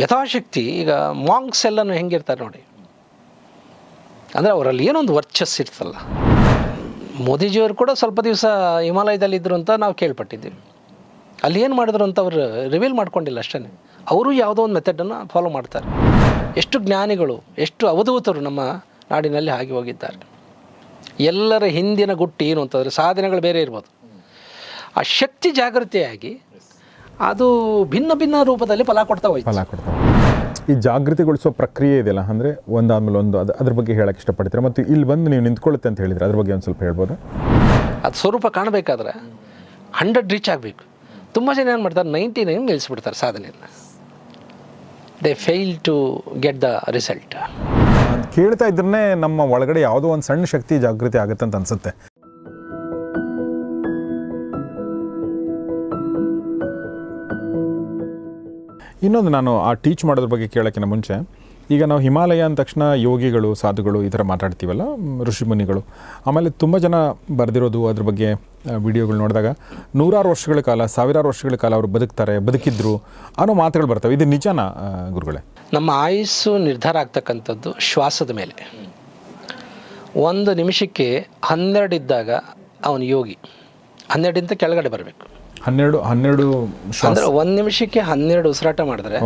ಯಥಾಶಕ್ತಿ, ಈಗ ಮಾಂಗ್ಸ್ ಎಲ್ಲನೂ ಹೆಂಗಿರ್ತಾರೆ ನೋಡಿ. ಅಂದರೆ ಅವರಲ್ಲಿ ಏನೊಂದು ವರ್ಚಸ್ ಇರ್ತಲ್ಲ ಮೋದಿಜಿಯವರು ಕೂಡ ಸ್ವಲ್ಪ ದಿವಸ ಹಿಮಾಲಯದಲ್ಲಿ ಇದ್ದರು ಅಂತ ನಾವು ಕೇಳ್ಪಟ್ಟಿದ್ದೀವಿ. ಅಲ್ಲಿ ಏನು ಮಾಡಿದ್ರು ಅಂತ ಅವರು ರಿವೀಲ್ ಮಾಡ್ಕೊಂಡಿಲ್ಲ ಅಷ್ಟೇ ಅವರು ಯಾವುದೋ ಒಂದು ಮೆಥಡನ್ನು ಫಾಲೋ ಮಾಡ್ತಾರೆ. ಎಷ್ಟು ಜ್ಞಾನಿಗಳು, ಎಷ್ಟು ಅವಧೂತರು ನಮ್ಮ ನಾಡಿನಲ್ಲಿ ಹಾಗೆ ಹೋಗಿದ್ದಾರೆ. ಎಲ್ಲರ ಹಿಂದಿನ ಗುಟ್ಟು ಏನು ಅಂತಂದರೆ ಸಾಧನೆಗಳು ಬೇರೆ ಇರ್ಬೋದು. ಆ ಶಕ್ತಿ ಜಾಗೃತಿಯಾಗಿ ಅದು ಭಿನ್ನ ಭಿನ್ನ ರೂಪದಲ್ಲಿ ಫಲ ಕೊಡ್ತಾ ಹೋಯ್ತು. ಫಲ ಕೊಡ್ತಾರೆ ಈ ಜಾಗೃತಿಗೊಳಿಸೋ ಪ್ರಕ್ರಿಯೆ ಇದೆಯಲ್ಲ ಅಂದರೆ ಒಂದಾದ್ಮೇಲೆ ಒಂದು ಅದು ಅದ್ರ ಬಗ್ಗೆ ಹೇಳಕ್ಕೆ ಇಷ್ಟಪಡ್ತೀರಾ? ಮತ್ತು ಇಲ್ಲಿ ಬಂದು ನೀವು ನಿಂತ್ಕೊಳ್ಳುತ್ತೆ ಅಂತ ಹೇಳಿದ್ರೆ ಅದ್ರ ಬಗ್ಗೆ ಒಂದು ಸ್ವಲ್ಪ ಹೇಳ್ಬೋದು? ಅದು ಸ್ವರೂಪ ಕಾಣಬೇಕಾದ್ರೆ ಹಂಡ್ರೆಡ್ ರೀಚ್ ಆಗಬೇಕು. ತುಂಬ ಜನ ಏನು ಮಾಡ್ತಾರೆ ನೈಂಟಿ ನೈನ್ ನಿಲ್ಲಿಸ್ಬಿಡ್ತಾರೆ ಸಾಧನೆಯನ್ನು. They fail to get the result ಅದ್ ಕೇಳ್ತಾ ಇದ್ರೆ ನಮ್ಮ ಒಳಗಡೆ ಯಾವುದೋ ಒಂದು ಸಣ್ಣ ಶಕ್ತಿ ಜಾಗೃತಿ ಆಗುತ್ತೆ ಅಂತ ಅನ್ಸುತ್ತೆ. ಇನ್ನೊಂದು ನಾನು ಆ ಟೀಚ್ ಮಾಡೋದ್ರ ಬಗ್ಗೆ ಕೇಳೋಕ್ಕಿಂತ ಮುಂಚೆ, ಈಗ ನಾವು ಹಿಮಾಲಯ ಅಂದ ತಕ್ಷಣ ಯೋಗಿಗಳು, ಸಾಧುಗಳು ಈ ಥರ ಮಾತಾಡ್ತೀವಲ್ಲ ಋಷಿಮುನಿಗಳು ಆಮೇಲೆ ತುಂಬ ಜನ ಬರೆದಿರೋದು ಅದ್ರ ಬಗ್ಗೆ ವಿಡಿಯೋಗಳು ನೋಡಿದಾಗ ನೂರಾರು ವರ್ಷಗಳ ಕಾಲ, ಸಾವಿರಾರು ವರ್ಷಗಳ ಕಾಲ ಅವರು ಬದುಕ್ತಾರೆ, ಬದುಕಿದ್ರು ಅನ್ನೋ ಮಾತುಗಳು ಬರ್ತವೆ. ಇದು ನಿಜಾನ ಗುರುಗಳೇ? ನಮ್ಮ ಆಯುಸ್ಸು ನಿರ್ಧಾರ ಆಗ್ತಕ್ಕಂಥದ್ದು ಶ್ವಾಸದ ಮೇಲೆ. ಒಂದು ನಿಮಿಷಕ್ಕೆ ಹನ್ನೆರಡು ಇದ್ದಾಗ ಅವನು ಯೋಗಿ. ಹನ್ನೆರಡಿಂದ ಕೆಳಗಡೆ ಬರಬೇಕು. ಹನ್ನೆರಡು ಹನ್ನೆರಡು ಅಂದ್ರೆ ಒಂದು ನಿಮಿಷಕ್ಕೆ ಹನ್ನೆರಡು ಉಸಿರಾಟ ಮಾಡಿದ್ರೆ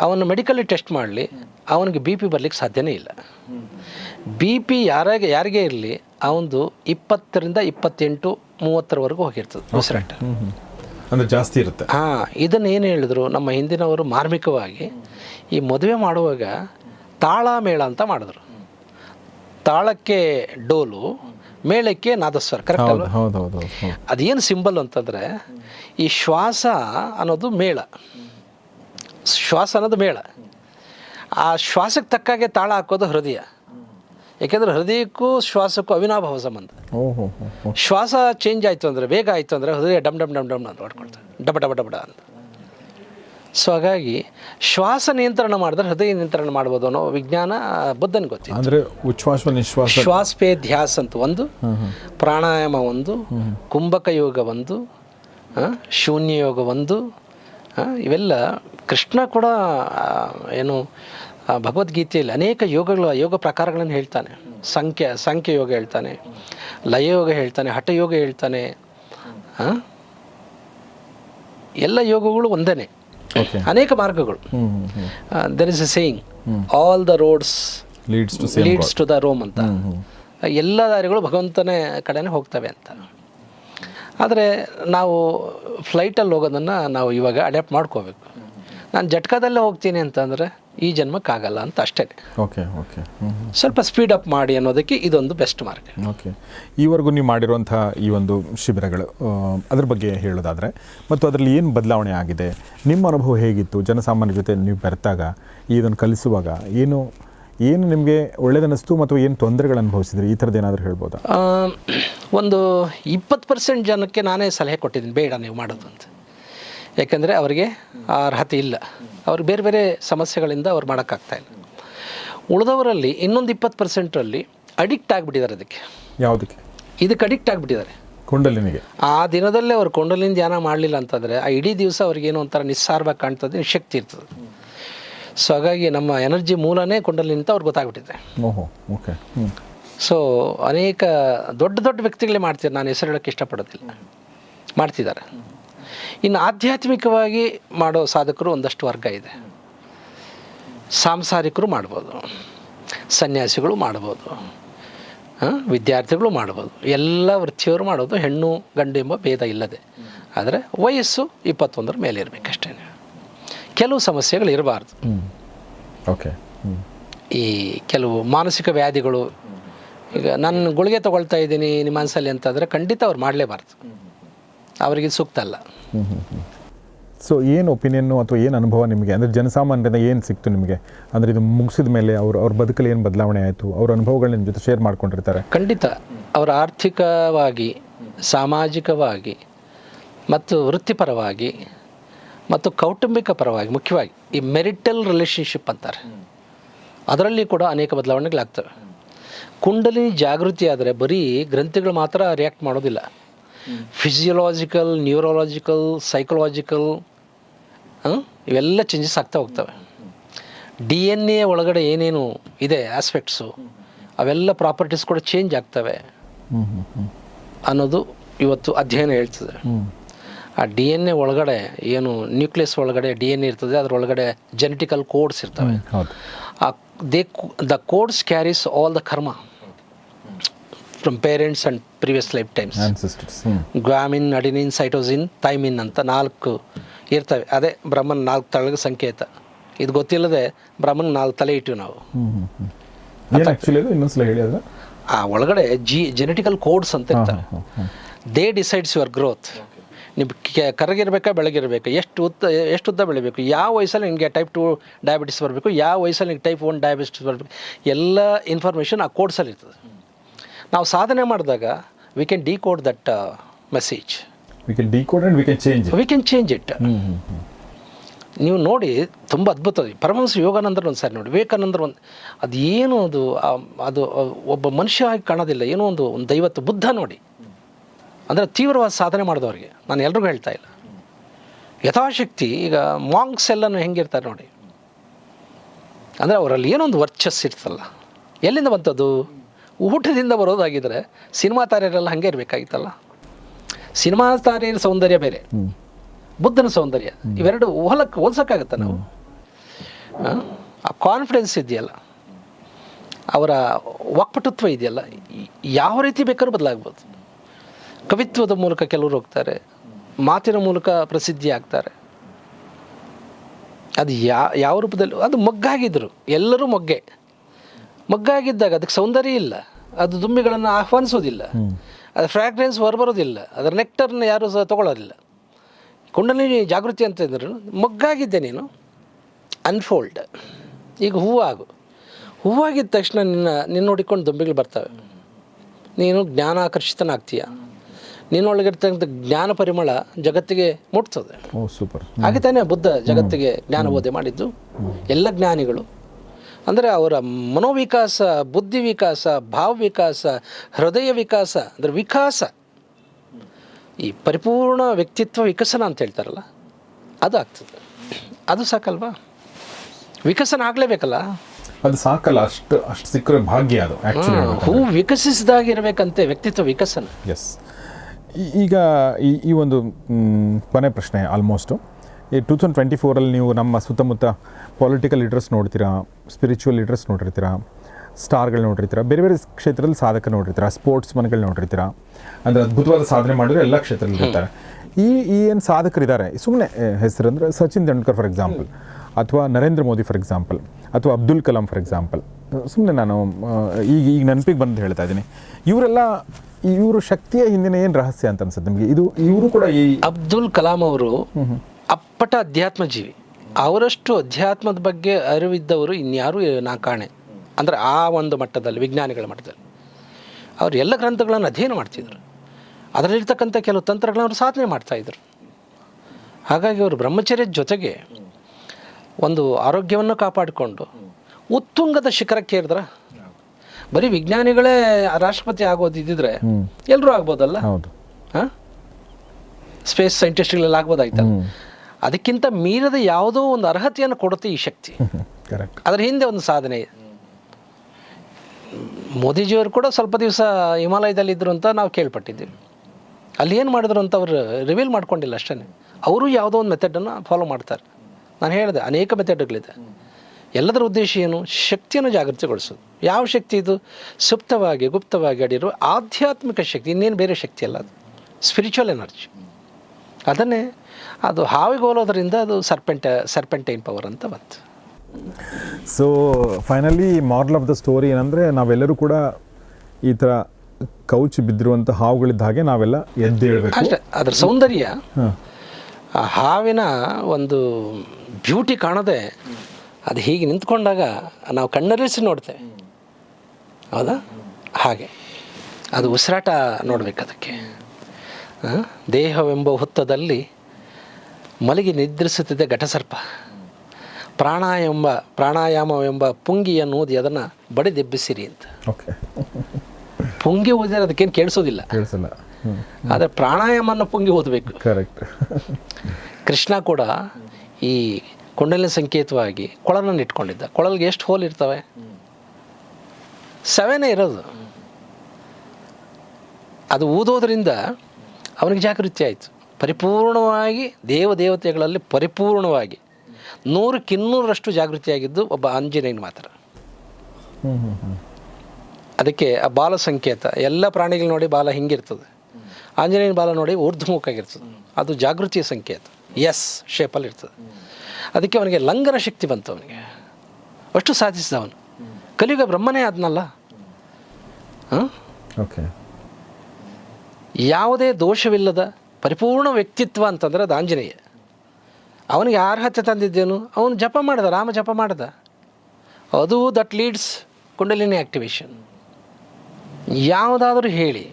ಅವನು ಮೆಡಿಕಲಿ ಟೆಸ್ಟ್ ಮಾಡಲಿ ಅವನಿಗೆ ಬಿ ಪಿ ಬರ್ಲಿಕ್ಕೆ ಸಾಧ್ಯನೇ ಇಲ್ಲ. ಬಿ ಪಿ ಯಾರಾಗ ಯಾರಿಗೆ ಇರಲಿ ಅವನದು ಇಪ್ಪತ್ತರಿಂದ ಇಪ್ಪತ್ತೆಂಟು ಮೂವತ್ತರವರೆಗೂ ಹೋಗಿರ್ತದೆ ಉಸಿರಾಟ. ಅಂದ್ರೆ ಜಾಸ್ತಿ ಇರುತ್ತೆ. ಹಾಂ ಇದನ್ನು ಏನು ಹೇಳಿದ್ರು ನಮ್ಮ ಹಿಂದಿನವರು ಮಾರ್ಮಿಕವಾಗಿ ಈ ಮದುವೆ ಮಾಡುವಾಗ ತಾಳ ಮೇಳ ಅಂತ ಮಾಡಿದ್ರು. ತಾಳಕ್ಕೆ ಡೋಲು ಮೇಳಕ್ಕೆ ನಾದಸ್ವರ ಕರೆಕ್ಟ್ ಅಲ್ವಾ. ಅದೇನು ಸಿಂಬಲ್ ಅಂತಂದರೆ ಈ ಶ್ವಾಸ ಅನ್ನೋದು ಮೇಳ. ಶ್ವಾಸ ಅನ್ನೋದು ಮೇಳ. ಆ ಶ್ವಾಸಕ್ಕೆ ತಕ್ಕಾಗೆ ತಾಳ ಹಾಕೋದು ಹೃದಯ. ಯಾಕೆಂದರೆ ಹೃದಯಕ್ಕೂ ಶ್ವಾಸಕ್ಕೂ ಅವಿನಾಭಾವ ಸಂಬಂಧ. ಶ್ವಾಸ ಚೇಂಜ್ ಆಯಿತು ಅಂದರೆ ಬೇಗ ಆಯಿತು ಅಂದರೆ ಹೃದಯ ಡಮ್ ಡಮ್ ಡಮ್ ಡಮ್ ಅಂತ ಹೊಡ್ಕೊಳ್ತಾರೆ ಡಬ ಡಬ ಡಬಡ ಅಂತ. ಸೊ ಹಾಗಾಗಿ ಶ್ವಾಸ ನಿಯಂತ್ರಣ ಮಾಡಿದ್ರೆ ಹೃದಯ ನಿಯಂತ್ರಣ ಮಾಡ್ಬೋದು ಅನ್ನೋ ವಿಜ್ಞಾನ ಬುದ್ಧನ್ ಗೊತ್ತಿದೆ ಅಂದ್ರೆ ಉಚ್ಛ್ವಾಸ ನಿಶ್ವಾಸ. ಶ್ವಾಸಪೇ ಧ್ಯಾಸ್ ಅಂತ ಒಂದು ಪ್ರಾಣಾಯಾಮ ಒಂದು ಕುಂಭಕ ಯೋಗ ಒಂದು ಶೂನ್ಯ ಯೋಗ ಒಂದು ಇವೆಲ್ಲ ಕೃಷ್ಣ ಕೂಡ ಏನು ಭಗವದ್ಗೀತೆಯಲ್ಲಿ ಅನೇಕ ಯೋಗಗಳು ಯೋಗ ಪ್ರಕಾರಗಳನ್ನು ಹೇಳ್ತಾನೆ. ಸಂಖ್ಯೆ ಸಂಖ್ಯೆ ಯೋಗ ಹೇಳ್ತಾನೆ. ಲಯ ಯೋಗ ಹೇಳ್ತಾನೆ ಹಠ ಯೋಗ ಹೇಳ್ತಾನೆ? ಎಲ್ಲ ಯೋಗಗಳು ಒಂದೇ ಅನೇಕ ಮಾರ್ಗಗಳು. There is a saying all the roads leads to same leads to the Rome ಅಂತ. ಎಲ್ಲ ದಾರಿಗಳು ಭಗವಂತನೇ ಕಡೆನೇ ಹೋಗ್ತವೆ ಅಂತ. ಆದರೆ ನಾವು ಫ್ಲೈಟಲ್ಲಿ ಹೋಗೋದನ್ನು ನಾವು ಇವಾಗ ಅಡ್ಯಾಪ್ಟ್ ಮಾಡ್ಕೋಬೇಕು. ನಾನು ಜಟ್ಕಾದಲ್ಲೇ ಹೋಗ್ತೀನಿ ಅಂತಂದರೆ ಈ ಜನ್ಮಕ್ಕಾಗಲ್ಲ ಅಂತ ಅಷ್ಟೇ. Okay okay. ಸ್ವಲ್ಪ ಸ್ಪೀಡ್ ಅಪ್ ಮಾಡಿ ಅನ್ನೋದಕ್ಕೆ ಇದೊಂದು ಬೆಸ್ಟ್ ಮಾರ್ಗ ಓಕೆ. ಈವರೆಗೂ ನೀವು ಮಾಡಿರುವಂಥ ಈ ಒಂದು ಶಿಬಿರಗಳು ಅದ್ರ ಬಗ್ಗೆ ಹೇಳೋದಾದರೆ ಮತ್ತು ಅದರಲ್ಲಿ ಏನು ಬದಲಾವಣೆ ಆಗಿದೆ ನಿಮ್ಮ ಅನುಭವ ಹೇಗಿತ್ತು ಜನಸಾಮಾನ್ಯರ ಜೊತೆ ನೀವು ಬೆರೆತಾಗ ಇದನ್ನು ಕಲಿಸುವಾಗ ಏನು ಏನು ನಿಮಗೆ ಒಳ್ಳೇದನ್ನಿಸ್ತು ಮತ್ತು ಏನು ತೊಂದರೆಗಳು ಅನುಭವಿಸಿದ್ರಿ? ಈ ಥರದ್ದು ಏನಾದರೂ ಹೇಳ್ಬೋದಾ? ಒಂದು ಇಪ್ಪತ್ತು ಪರ್ಸೆಂಟ್ ಜನಕ್ಕೆ ನಾನೇ ಸಲಹೆ ಕೊಟ್ಟಿದ್ದೀನಿ ಬೇಡ ನೀವು ಮಾಡೋದು ಅಂತ. ಯಾಕೆಂದರೆ ಅವರಿಗೆ ಆ ಅರ್ಹತೆ ಇಲ್ಲ. ಅವ್ರಿಗೆ ಬೇರೆ ಬೇರೆ ಸಮಸ್ಯೆಗಳಿಂದ ಅವ್ರು ಮಾಡೋಕ್ಕಾಗ್ತಾ ಇಲ್ಲ. ಉಳಿದವರಲ್ಲಿ ಇನ್ನೊಂದು ಇಪ್ಪತ್ತು ಪರ್ಸೆಂಟಲ್ಲಿ ಅಡಿಕ್ಟ್ ಆಗಿಬಿಟ್ಟಿದ್ದಾರೆ ಅದಕ್ಕೆ. ಯಾವುದಕ್ಕೆ? ಇದಕ್ಕೆ ಅಡಿಕ್ಟ್ ಆಗಿಬಿಟ್ಟಿದ್ದಾರೆ. ಕುಂಡಲಿನಿಗೆ. ಆ ದಿನದಲ್ಲೇ ಅವ್ರು ಕುಂಡಲಿನ ಧ್ಯಾನ ಮಾಡಲಿಲ್ಲ ಅಂತಂದರೆ ಆ ಇಡೀ ದಿವಸ ಅವ್ರಿಗೇನೋ ಒಂಥರ ನಿಸ್ಸಾರವಾಗಿ ಕಾಣ್ತದೆ ನಿಶಕ್ತಿ ಇರ್ತದೆ. ಸೊ ಹಾಗಾಗಿ ನಮ್ಮ ಎನರ್ಜಿ ಮೂಲನೇ ಕುಂಡಲಿನ ಅಂತ ಅವ್ರಿಗೆ ಗೊತ್ತಾಗ್ಬಿಟ್ಟಿದೆ. ಓಹೋ ಓಕೆ ಸೊ ಅನೇಕ ದೊಡ್ಡ ದೊಡ್ಡ ವ್ಯಕ್ತಿಗಳೇ ಮಾಡ್ತಿದ್ದಾರೆ. ನಾನು ಹೆಸರು ಹೇಳೋಕ್ಕೆ ಇಷ್ಟಪಡೋದಿಲ್ಲ. ಮಾಡ್ತಿದ್ದಾರೆ. ಇನ್ನು ಆಧ್ಯಾತ್ಮಿಕವಾಗಿ ಮಾಡೋ ಸಾಧಕರು ಒಂದಷ್ಟು ವರ್ಗ ಇದೆ. ಸಾಂಸಾರಿಕರು ಮಾಡ್ಬೋದು. ಸನ್ಯಾಸಿಗಳು ಮಾಡ್ಬೋದು. ವಿದ್ಯಾರ್ಥಿಗಳು ಮಾಡ್ಬೋದು. ಎಲ್ಲ ವೃತ್ತಿಯವರು ಮಾಡೋದು ಹೆಣ್ಣು ಗಂಡು ಎಂಬ ಭೇದ ಇಲ್ಲದೆ. ಆದರೆ ವಯಸ್ಸು ಇಪ್ಪತ್ತೊಂದರ ಮೇಲೆ ಇರಬೇಕಷ್ಟೇ ಕೆಲವು ಸಮಸ್ಯೆಗಳು ಇರಬಾರ್ದು. ಓಕೆ. ಈ ಕೆಲವು ಮಾನಸಿಕ ವ್ಯಾಧಿಗಳು. ಈಗ ನಾನು ಗುಳಿಗೆ ತಗೊಳ್ತಾ ಇದ್ದೀನಿ ನಿಮ್ಮ ಮನಸ್ಸಲ್ಲಿ ಅಂತಂದರೆ ಖಂಡಿತ ಅವ್ರು ಮಾಡಲೇಬಾರ್ದು. ಅವರಿಗೆ ಸೂಕ್ತ ಅಲ್ಲ. ಸೊ ಏನು ಒಪಿನಿಯನ್ನು ಅಥವಾ ಏನು ಅನುಭವ ನಿಮಗೆ? ಅಂದರೆ ಜನಸಾಮಾನ್ಯರಿಂದ ಏನು ಸಿಕ್ತು ನಿಮಗೆ? ಅಂದರೆ ಇದು ಮುಗಿಸಿದ ಮೇಲೆ ಅವರು ಅವ್ರ ಬದುಕಲ್ಲಿ ಏನು ಬದಲಾವಣೆ ಆಯಿತು? ಅವ್ರ ಅನುಭವಗಳನ್ನ ನಿಮ್ಮ ಜೊತೆ ಶೇರ್ ಮಾಡ್ಕೊಂಡಿರ್ತಾರೆ. ಖಂಡಿತ. ಅವರ ಆರ್ಥಿಕವಾಗಿ ಸಾಮಾಜಿಕವಾಗಿ ಮತ್ತು ವೃತ್ತಿಪರವಾಗಿ ಮತ್ತು ಕೌಟುಂಬಿಕ ಪರವಾಗಿ ಮುಖ್ಯವಾಗಿ ಈ ಮೆರಿಟಲ್ ರಿಲೇಷನ್ಶಿಪ್ ಅಂತಾರೆ. ಅದರಲ್ಲಿ ಕೂಡ ಅನೇಕ ಬದಲಾವಣೆಗಳಾಗ್ತವೆ. ಕುಂಡಲಿ ಜಾಗೃತಿ ಆದರೆ ಬರೀ ಗ್ರಂಥಿಗಳು ಮಾತ್ರ ರಿಯಾಕ್ಟ್ ಮಾಡೋದಿಲ್ಲ. ಫಿಸಿಯೋಲಾಜಿಕಲ್ ನ್ಯೂರೋಲಾಜಿಕಲ್ ಸೈಕಲಾಜಿಕಲ್ ಇವೆಲ್ಲ ಚೇಂಜಸ್ ಆಗ್ತಾ ಹೋಗ್ತವೆ. ಡಿ ಎನ್ ಎ ಒಳಗಡೆ ಏನೇನು ಇದೆ ಆಸ್ಪೆಕ್ಟ್ಸು ಅವೆಲ್ಲ ಪ್ರಾಪರ್ಟೀಸ್ ಕೂಡ ಚೇಂಜ್ ಆಗ್ತವೆ. ಅನ್ನೋದು ಇವತ್ತು ಅಧ್ಯಯನ ಹೇಳ್ತದೆ. ಆ ಡಿ ಎನ್ ಎ ಒಳಗಡೆ ಏನು ನ್ಯೂಕ್ಲಿಯಸ್ ಒಳಗಡೆ ಡಿ ಎನ್ ಎ ಇರ್ತದೆ ಅದರೊಳಗಡೆ ಜೆನೆಟಿಕಲ್ ಕೋಡ್ಸ್ ಇರ್ತವೆ. ಆ they the codes carries all the karma from parents and previous life times guanine adenine cytosine thymine ಅಂತ ನಾಲ್ಕು ಇರ್ತವೆ. ಅದೇ ಬ್ರಹ್ಮನ್ ನಾಲ್ಕು ತಳಗ ಸಂಕೇತ. ಇದು ಗೊತ್ತಿಲ್ಲದೆ ಬ್ರಹ್ಮನ್ ನಾಲ್ಕು ತಲೆ ಇಟ್ಟಿವಿ ನಾವು. ಆ ಒಳಗಡೆ ಜಿ ಜೆನೆಟಿಕಲ್ ಕೋಡ್ಸ್ ಅಂತ ಇರ್ತಾರೆ. ದೇ ಡಿಸೈಡ್ಸ್ ಯುವರ್ ಗ್ರೋತ್ ನಿಮ್ಮ ಕೆ- ಕರಗಿರ್ಬೇಕಾ ಬೆಳಗಿರ್ಬೇಕು? ಎಷ್ಟು ಉದ್ದ ಎಷ್ಟು ಉದ್ದ ಬೆಳಿಬೇಕು? ಯಾವ ವಯಸ್ಸಲ್ಲಿ ನಿಮಗೆ ಟೈಪ್ ಟು ಡಯಾಬಿಟಿಸ್ ಬರಬೇಕು? ಯಾವ ವಯಸ್ಸಲ್ಲಿ ನಿಮಗೆ ಟೈಪ್ ಒನ್ ಡಯಾಬಿಟಿಸ್ ಬರಬೇಕು? ಎಲ್ಲ ಇನ್ಫಾರ್ಮೇಷನ್ ಆ ಕೋಡ್ಸಲ್ಲಿ ಇರ್ತದೆ. ನಾವು ಸಾಧನೆ ಮಾಡಿದಾಗ we can decode that message we can decode and we can change we can change it ನೀವು ನೋಡಿ ತುಂಬ ಅದ್ಭುತ ಪರಮಹಂಸ ಯೋಗಾನಂದರು ಒಂದು ಸಾರಿ ನೋಡಿ. ವಿವೇಕಾನಂದರು ಒಂದು ಅದು ಏನು ಅದು ಅದು ಒಬ್ಬ ಮನುಷ್ಯ ಆಗಿ ಕಾಣೋದಿಲ್ಲ. ಏನೋ ಒಂದು ಒಂದು ದೈವತ್ತು ಬುದ್ಧ ನೋಡಿ. ಅಂದರೆ ತೀವ್ರವಾದ ಸಾಧನೆ ಮಾಡಿದವ್ರಿಗೆ. ನಾನು ಎಲ್ರಿಗೂ ಹೇಳ್ತಾ ಇಲ್ಲ. ಯಥಾಶಕ್ತಿ ಈಗ ಮಾಂಗ್ಸ್ ಎಲ್ಲನೂ ಹೆಂಗಿರ್ತಾರೆ ನೋಡಿ. ಅಂದರೆ ಅವರಲ್ಲಿ ಏನೋ ಒಂದು ವರ್ಚಸ್ ಇರ್ತಲ್ಲ ಎಲ್ಲಿಂದ ಬಂತದ್ದು ಊಟದಿಂದ ಬರೋದಾಗಿದ್ದರೆ ಸಿನಿಮಾ ತಾರೆಯರೆಲ್ಲ ಹಾಗೆ ಇರಬೇಕಾಗಿತ್ತಲ್ಲ. ಸಿನಿಮಾ ತಾರೆಯರ ಸೌಂದರ್ಯ ಬೇರೆ ಬುದ್ಧನ ಸೌಂದರ್ಯ ಇವೆರಡು ಹೋಲಕ್ಕೆ ಹೋಲ್ಸೋಕ್ಕಾಗತ್ತೆ ನಾವು? ಆ? ಆ ಕಾನ್ಫಿಡೆನ್ಸ್ ಇದೆಯಲ್ಲ ಅವರ ವಾಕ್ಪಟುತ್ವ ಇದೆಯಲ್ಲ ಯಾವ ರೀತಿ ಬೇಕಾದ್ರೂ ಬದಲಾಗ್ಬೋದು. ಕವಿತ್ವದ ಮೂಲಕ ಕೆಲವರು ಹೋಗ್ತಾರೆ ಮಾತಿನ ಮೂಲಕ ಪ್ರಸಿದ್ಧಿ ಆಗ್ತಾರೆ. ಅದು ಯಾ ಯಾವ ರೂಪದಲ್ಲಿ ಅದು ಮೊಗ್ಗಾಗಿದ್ದರು ಎಲ್ಲರೂ ಮೊಗ್ಗೆ. ಮೊಗ್ಗಾಗಿದ್ದಾಗ ಅದಕ್ಕೆ ಸೌಂದರ್ಯ ಇಲ್ಲ. ಅದು ದುಂಬಿಗಳನ್ನು ಆಹ್ವಾನಿಸೋದಿಲ್ಲ ಅದು ಫ್ರಾಗ್ರೆನ್ಸ್ ಹೊರಬರೋದಿಲ್ಲ ಅದರ ನೆಕ್ಟರ್ನ ಯಾರೂ ಸಹ ತಗೊಳ್ಳೋದಿಲ್ಲ ಕುಂಡಲಿನಿ ಜಾಗೃತಿ ಅಂತ ಮಗ್ಗಾಗಿದ್ದೆ ನೀನು. ಅನ್ಫೋಲ್ಡ್ ಈಗ ಹೂವಾಗು. ಹೂವಾಗಿದ್ದ ತಕ್ಷಣ ನಿನ್ನ ನಿನ್ನ ನೋಡಿಕೊಂಡು ದುಂಬಿಗಳು ಬರ್ತವೆ. ನೀನು ಜ್ಞಾನ ಆಕರ್ಷಿತನಾಗ್ತೀಯ ನಿನ್ನೊಳಗಿರ್ತಕ್ಕಂಥ ಜ್ಞಾನ ಪರಿಮಳ ಜಗತ್ತಿಗೆ ಮುಟ್ತದೆ. ಸೂಪರ್ ಹಾಗೆ ತಾನೇ ಬುದ್ಧ ಜಗತ್ತಿಗೆ ಜ್ಞಾನ ಬೋಧೆ ಮಾಡಿದ್ದು. ಎಲ್ಲ ಜ್ಞಾನಿಗಳು. ಅಂದರೆ ಅವರ ಮನೋವಿಕಾಸ ಬುದ್ಧಿ ವಿಕಾಸ ಭಾವ ವಿಕಾಸ ಹೃದಯ ವಿಕಾಸ ಅಂದರೆ ವಿಕಾಸ. ಈ ಪರಿಪೂರ್ಣ ವ್ಯಕ್ತಿತ್ವ ವಿಕಸನ ಅಂತ ಹೇಳ್ತಾರಲ್ಲ ಅದು ಆಗ್ತದೆ. ಅದು ಸಾಕಲ್ವಾ? ವಿಕಸನ ಆಗಲೇಬೇಕಲ್ಲ? ಅದು ಸಾಕಲ್ಲ ಅಷ್ಟು ಅಷ್ಟು ಸಿಕ್ಕರೆ ಭಾಗ್ಯ ಅದು ಹೂ ವಿಕಸಿಸಿದಾಗಿರ್ಬೇಕಂತೆ ವ್ಯಕ್ತಿತ್ವ ವಿಕಸನ. ಎಸ್ ಈಗ ಈ ಈ ಒಂದು ಕೊನೆ ಪ್ರಶ್ನೆ ಆಲ್ಮೋಸ್ಟು ಈ ಟೂ ತೌಸಂಡ್ ಟ್ವೆಂಟಿ ಫೋರಲ್ಲಿ ನೀವು ನಮ್ಮ ಸುತ್ತಮುತ್ತ ಪೊಲಿಟಿಕಲ್ ಲೀಡರ್ಸ್ ನೋಡ್ತೀರಾ ಸ್ಪಿರಿಚುವಲ್ ಲೀಡರ್ಸ್ ನೋಡಿರ್ತೀರಾ ಸ್ಟಾರ್ಗಳು ನೋಡಿರ್ತೀರಾ ಬೇರೆ ಬೇರೆ ಕ್ಷೇತ್ರದಲ್ಲಿ ಸಾಧಕ ನೋಡಿರ್ತೀರಾ ಸ್ಪೋರ್ಟ್ಸ್ ಮನ್ಗಳು ನೋಡಿರ್ತೀರಾ ಅಂದರೆ ಅದ್ಭುತವಾದ ಸಾಧನೆ ಮಾಡಿದ್ರೆ ಎಲ್ಲ ಕ್ಷೇತ್ರದಲ್ಲಿ ಇರ್ತಾರೆ. ಈ ಈ ಏನು ಸಾಧಕರಿದ್ದಾರೆ ಸುಮ್ಮನೆ ಹೆಸರು ಅಂದರೆ ಸಚಿನ್ ತೆಂಡೂಲ್ಕರ್ ಫಾರ್ ಎಕ್ಸಾಂಪಲ್ ಅಥವಾ ನರೇಂದ್ರ ಮೋದಿ ಫಾರ್ ಎಕ್ಸಾಂಪಲ್ ಅಥವಾ ಅಬ್ದುಲ್ ಕಲಾಂ ಫಾರ್ ಎಕ್ಸಾಂಪಲ್ ಸುಮ್ಮನೆ ನಾನು ಈಗ ಈಗ ನೆನಪಿಗೆ ಬಂದು ಹೇಳ್ತಾ ಇದ್ದೀನಿ. ಇವರೆಲ್ಲ ಇವರು ಶಕ್ತಿಯ ಹಿಂದಿನ ಏನು ರಹಸ್ಯ ಅಂತ ಅನ್ಸುತ್ತೆ ನಿಮಗೆ? ಇದು ಇವರು ಕೂಡ ಈ ಅಬ್ದುಲ್ ಕಲಾಂ ಅವರು ಅಪ್ಪಟ ಅಧ್ಯಾತ್ಮ ಜೀವಿ ಅವರಷ್ಟು ಅಧ್ಯಾತ್ಮದ ಬಗ್ಗೆ ಅರಿವಿದ್ದವರು ಇನ್ಯಾರು ನಾ ಕಾಣೆ. ಅಂದರೆ ಆ ಒಂದು ಮಟ್ಟದಲ್ಲಿ ವಿಜ್ಞಾನಿಗಳ ಮಟ್ಟದಲ್ಲಿ. ಅವರು ಎಲ್ಲ ಗ್ರಂಥಗಳನ್ನು ಅಧ್ಯಯನ ಮಾಡ್ತಿದ್ರು. ಅದರಲ್ಲಿರ್ತಕ್ಕಂಥ ಕೆಲವು ತಂತ್ರಗಳನ್ನು ಅವರು ಸಾಧನೆ ಮಾಡ್ತಾಯಿದ್ರು ಹಾಗಾಗಿ ಅವರು ಬ್ರಹ್ಮಚರ್ಯದ ಜೊತೆಗೆ ಒಂದು ಆರೋಗ್ಯವನ್ನು ಕಾಪಾಡಿಕೊಂಡು ಉತ್ತುಂಗದ ಶಿಖರಕ್ಕೆ ಏರಿದ್ರ. ಬರೀ ವಿಜ್ಞಾನಿಗಳೇ ರಾಷ್ಟ್ರಪತಿ ಆಗೋದು ಇದ್ದಿದ್ರೆ ಎಲ್ಲರೂ ಆಗ್ಬೋದಲ್ಲ? ಹಾಂ? ಸ್ಪೇಸ್ ಸೈಂಟಿಸ್ಟ್ಗಳೆಲ್ಲ ಆಗ್ಬೋದಾಯ್ತಲ್ಲ? ಅದಕ್ಕಿಂತ ಮೀರದ ಯಾವುದೋ ಒಂದು ಅರ್ಹತೆಯನ್ನು ಕೊಡುತ್ತೆ ಈ ಶಕ್ತಿ. ಕರೆಕ್ಟ್ ಅದರ ಹಿಂದೆ ಒಂದು ಸಾಧನೆ. ಇದೆ ಮೋದಿಜಿಯವರು ಕೂಡ ಸ್ವಲ್ಪ ದಿವಸ ಹಿಮಾಲಯದಲ್ಲಿ ಇದ್ರು ಅಂತ ನಾವು ಕೇಳ್ಪಟ್ಟಿದ್ದೀವಿ. ಅಲ್ಲಿ ಏನು ಮಾಡಿದ್ರು ಅಂತ ಅವರು ರಿವೀಲ್ ಮಾಡ್ಕೊಂಡಿಲ್ಲ ಅಷ್ಟೇ ಅವರು ಯಾವುದೋ ಒಂದು ಮೆಥಡನ್ನು ಫಾಲೋ ಮಾಡ್ತಾರೆ. ನಾನು ಹೇಳಿದೆ ಅನೇಕ ಮೆಥಡ್ಗಳಿದೆ ಎಲ್ಲದರ ಉದ್ದೇಶ ಏನು? ಶಕ್ತಿಯನ್ನು ಜಾಗೃತಿಗೊಳಿಸೋದು. ಯಾವ ಶಕ್ತಿ ಇದು? ಸುಪ್ತವಾಗಿ ಗುಪ್ತವಾಗಿ ಅಡಿರೋ ಆಧ್ಯಾತ್ಮಿಕ ಶಕ್ತಿ ಇನ್ನೇನು ಬೇರೆ ಶಕ್ತಿ ಅಲ್ಲ ಅದು. ಸ್ಪಿರಿಚುವಲ್ ಎನರ್ಜಿ ಅದನ್ನೇ ಅದು ಹಾವಿಗೆ ಹೋಲೋದ್ರಿಂದ ಅದು ಸರ್ಪೆಂಟ ಸರ್ಪೆಂಟೈನ್ ಪವರ್ ಅಂತ ಬಂತು. So finally moral of the story ಏನಂದರೆ ನಾವೆಲ್ಲರೂ ಕೂಡ ಈ ಥರ ಕೌಚ್ ಬಿದ್ದಿರುವಂಥ ಹಾವುಗಳಿದ್ದ ಹಾಗೆ ನಾವೆಲ್ಲ ಎದ್ದೇಳಬೇಕು ಅಷ್ಟೇ ಅದರ ಸೌಂದರ್ಯ ಆ ಹಾವಿನ ಒಂದು ಬ್ಯೂಟಿ ಕಾಣದೆ ಅದು ಹೀಗೆ ನಿಂತ್ಕೊಂಡಾಗ ನಾವು ಕಣ್ಣರಿಸಿ ನೋಡ್ತೇವೆ. ಹೌದಾ? ಹಾಗೆ. ಅದು ಉಸಿರಾಟ ನೋಡಬೇಕು ಅದಕ್ಕೆ. ದೇಹವೆಂಬ ಹುತ್ತದಲ್ಲಿ ಮಲಗಿ ನಿದ್ರಿಸುತ್ತಿದ್ದ ಘಟಸರ್ಪ. ಪ್ರಾಣ ಎಂಬ ಪ್ರಾಣಾಯಾಮವೆಂಬ ಪುಂಗಿ ಊದಿ ಅದನ್ನು ಬಡಿದೆಬ್ಬಿಸಿರಿ ಅಂತ. ಓಕೆ. ಪುಂಗಿ ಓದಿದ್ರೆ ಅದಕ್ಕೇನು ಕೇಳಿಸೋದಿಲ್ಲ. ಕೇಳಿಸಲ್ಲ. ಆದರೆ ಪ್ರಾಣಾಯಾಮನ ಪುಂಗಿ ಓದಬೇಕು. ಕರೆಕ್ಟ್. ಕೃಷ್ಣ ಕೂಡ ಈ ಕೊಂಡಲಿನ ಸಂಕೇತವಾಗಿ ಕೊಳಲನ್ನು ಇಟ್ಕೊಂಡಿದ್ದ. ಕೊಳಲ್ಗೆ ಎಷ್ಟು ಹೋಲ್ ಇರ್ತವೆ? ಸೆವೆನೇ ಇರೋದು. ಅದು ಊದೋದ್ರಿಂದ ಅವನಿಗೆ ಜಾಗೃತಿ ಆಯಿತು. ಪರಿಪೂರ್ಣವಾಗಿ ದೇವ ದೇವತೆಗಳಲ್ಲಿ ಪರಿಪೂರ್ಣವಾಗಿ ನೂರು ಇನ್ನೂರರಷ್ಟು ಜಾಗೃತಿಯಾಗಿದ್ದು ಒಬ್ಬ ಆಂಜನೇಯನ ಮಾತ್ರ. ಅದಕ್ಕೆ ಆ ಬಾಲ ಸಂಕೇತ ಎಲ್ಲ ಪ್ರಾಣಿಗಳು ನೋಡಿ ಬಾಲ ಹಿಂಗಿರ್ತದೆ. ಆಂಜನೇಯನ ಬಾಲ ನೋಡಿ ಊರ್ಧ್ವಮುಖ ಆಗಿರ್ತದೆ ಅದು ಜಾಗೃತಿಯ ಸಂಕೇತ. ಎಸ್ ಶೇಪಲ್ಲಿ ಇರ್ತದೆ. ಅದಕ್ಕೆ ಅವನಿಗೆ ಲಂಗನ ಶಕ್ತಿ ಬಂತು ಅವನಿಗೆ. ಅಷ್ಟು ಸಾಧಿಸಿದ ಅವನು. ಕಲಿಯುಗ ಬ್ರಹ್ಮನೇ ಆದ್ನಲ್ಲ. ಹಾಂ? ಓಕೆ ಯಾವುದೇ ದೋಷವಿಲ್ಲದ ಪರಿಪೂರ್ಣ ವ್ಯಕ್ತಿತ್ವ ಅಂತಂದ್ರೆ ಅದು ಆಂಜನೇಯ. ಅವನಿಗೆ ಅರ್ಹತೆ ತಂದಿದ್ದೇನು? ಅವನು ಜಪ ಮಾಡಿದ, ರಾಮ ಜಪ ಮಾಡ್ದ. ಅದು ದಟ್ ಲೀಡ್ಸ್ ಕುಂಡಲಿನಿ ಆ್ಯಕ್ಟಿವೇಶನ್ ಯಾವುದಾದ್ರೂ ಹೇಳಿ,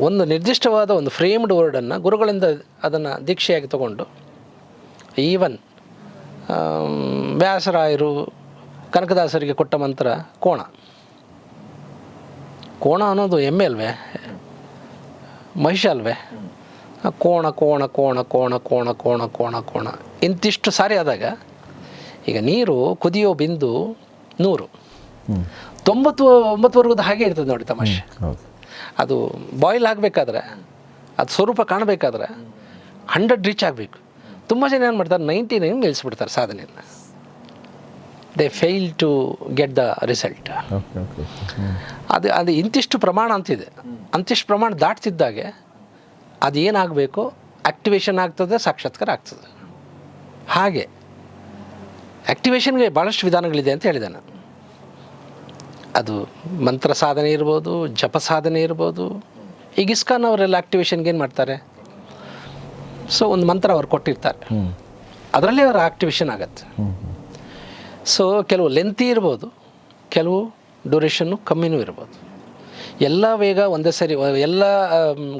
ಒಂದು ನಿರ್ದಿಷ್ಟವಾದ ಒಂದು ಫ್ರೇಮ್ಡ್ ವರ್ಡನ್ನು ಗುರುಗಳಿಂದ ಅದನ್ನು ದೀಕ್ಷೆಯಾಗಿ ತಗೊಂಡು ಈವನ್ ವ್ಯಾಸರಾಯರು, ಕನಕದಾಸರಿಗೆ ಕೊಟ್ಟ ಮಂತ್ರ ಕೋಣ. ಕೋಣ ಅನ್ನೋದು ಎಮ್ಮೆ ಅಲ್ವೇ? ಮಹಿಷ ಅಲ್ವೇ? ಕೋಣ ಕೋಣ ಕೋಣ ಕೋಣ ಕೋಣ ಕೋಣ ಕೋಣ ಕೋಣ. ಇಂತಿಷ್ಟು ಸಾರಿ ಆದಾಗ ಈಗ ನೀರು ಕುದಿಯೋ ಬಿಂದು ನೂರು. ತೊಂಬತ್ತು ಒಂಬತ್ತುವರೆಗೂ ಹಾಗೆ ಇರ್ತದೆ ನೋಡಿ ತಮಾಷೆ. ಅದು ಬಾಯ್ಲ್ ಆಗಬೇಕಾದ್ರೆ ಅದು ಸ್ವರೂಪ ಕಾಣಬೇಕಾದ್ರೆ ಹಂಡ್ರೆಡ್ ರೀಚ್ ಆಗಬೇಕು. ತುಂಬ ಜನ ಏನು ಮಾಡ್ತಾರೆ ನೈಂಟಿ ನೈನ್ ನಿಲ್ಲಿಸ್ಬಿಡ್ತಾರೆ ಸಾಧನೆಯನ್ನು. They fail to get the result ಅದು ಅದು ಇಂತಿಷ್ಟು ಪ್ರಮಾಣ ಅಂತಿದೆ. ಅಂತಿಷ್ಟು ಪ್ರಮಾಣ ದಾಟ್ತಿದ್ದಾಗೆ ಅದು ಏನಾಗಬೇಕು ಆ್ಯಕ್ಟಿವೇಶನ್ ಆಗ್ತದೆ ಸಾಕ್ಷಾತ್ಕಾರ ಆಗ್ತದೆ. ಹಾಗೆ. ಆ್ಯಕ್ಟಿವೇಶನ್ಗೆ ಭಾಳಷ್ಟು ವಿಧಾನಗಳಿದೆ ಅಂತ ಹೇಳಿದೆ ನಾನು. ಅದು ಮಂತ್ರ ಸಾಧನೆ ಇರ್ಬೋದು ಜಪ ಸಾಧನೆ ಇರ್ಬೋದು. ಈಗ ಇಸ್ಕಾನ್ ಅವರೆಲ್ಲ ಆ್ಯಕ್ಟಿವೇಶನ್ಗೆ ಏನು ಮಾಡ್ತಾರೆ? ಸೊ ಒಂದು ಮಂತ್ರ ಅವ್ರು ಕೊಟ್ಟಿರ್ತಾರೆ. ಅದರಲ್ಲಿ ಅವರ ಆ್ಯಕ್ಟಿವೇಶನ್ ಆಗತ್ತೆ. ಸೊ ಕೆಲವು ಲೆಂತಿ ಇರ್ಬೋದು, ಕೆಲವು ಡ್ಯೂರೇಷನ್ನು ಕಮ್ಮಿನೂ ಇರ್ಬೋದು. ಎಲ್ಲ ವೇಗ ಒಂದೇ ಸರಿ, ಎಲ್ಲ